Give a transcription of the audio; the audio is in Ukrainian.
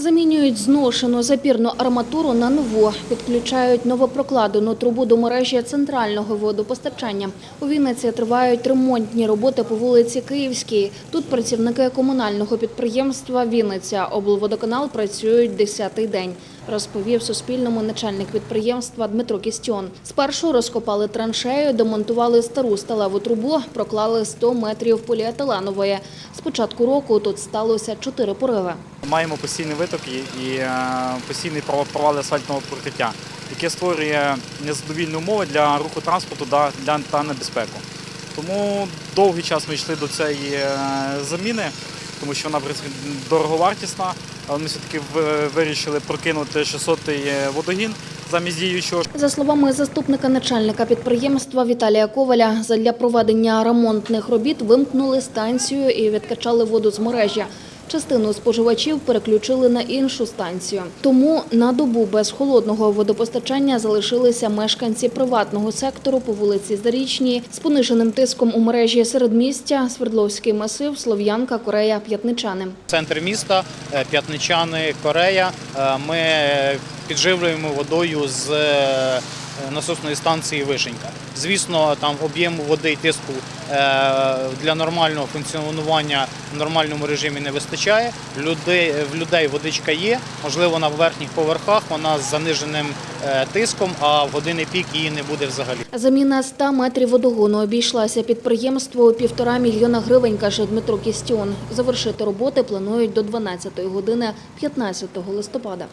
Замінюють зношену запірну арматуру на нову, підключають новопрокладену трубу до мережі центрального водопостачання. У Вінниці тривають ремонтні роботи по вулиці Київській. Тут працівники комунального підприємства Вінниця облводоканал працюють десятий день. Розповів Суспільному начальник підприємства Дмитро Кістьон. Спершу розкопали траншею, демонтували стару сталеву трубу, проклали 100 метрів поліетиленової. З початку року тут сталося чотири пориви. Маємо постійний виток і, е, постійний пров- провал асфальтного покриття, яке створює незадовільні умови для руху транспорту та небезпеку. Тому довгий час ми йшли до цієї е, заміни, тому що вона в принципі дороговартісна, але ми все-таки вирішили прокинути 600-й водогін замість діючого. За словами заступника начальника підприємства Віталія Коваля, задля проведення ремонтних робіт вимкнули станцію і відкачали воду з мережі. Частину споживачів переключили на іншу станцію. Тому на добу без холодного водопостачання залишилися мешканці приватного сектору по вулиці Зарічній з пониженим тиском у мережі середмістя, Свердловський масив, Слов'янка, Корея, П'ятничани. Центр міста, е, П'ятничани, Корея. Е, Ми підживлюємо водою з е, насосної станції Вишенька. Звісно, там об'єму води і тиску е, для нормального функціонування в нормальному режимі не вистачає. Людей, в людей водичка є, можливо, на верхніх поверхах вона з заниженим е, тиском, а в години пік її не буде взагалі. Заміна 100 метрів водогону обійшлася підприємству півтора мільйона гривень, каже Дмитро Кістіон. Завершити роботи планують до 12 години 15 листопада.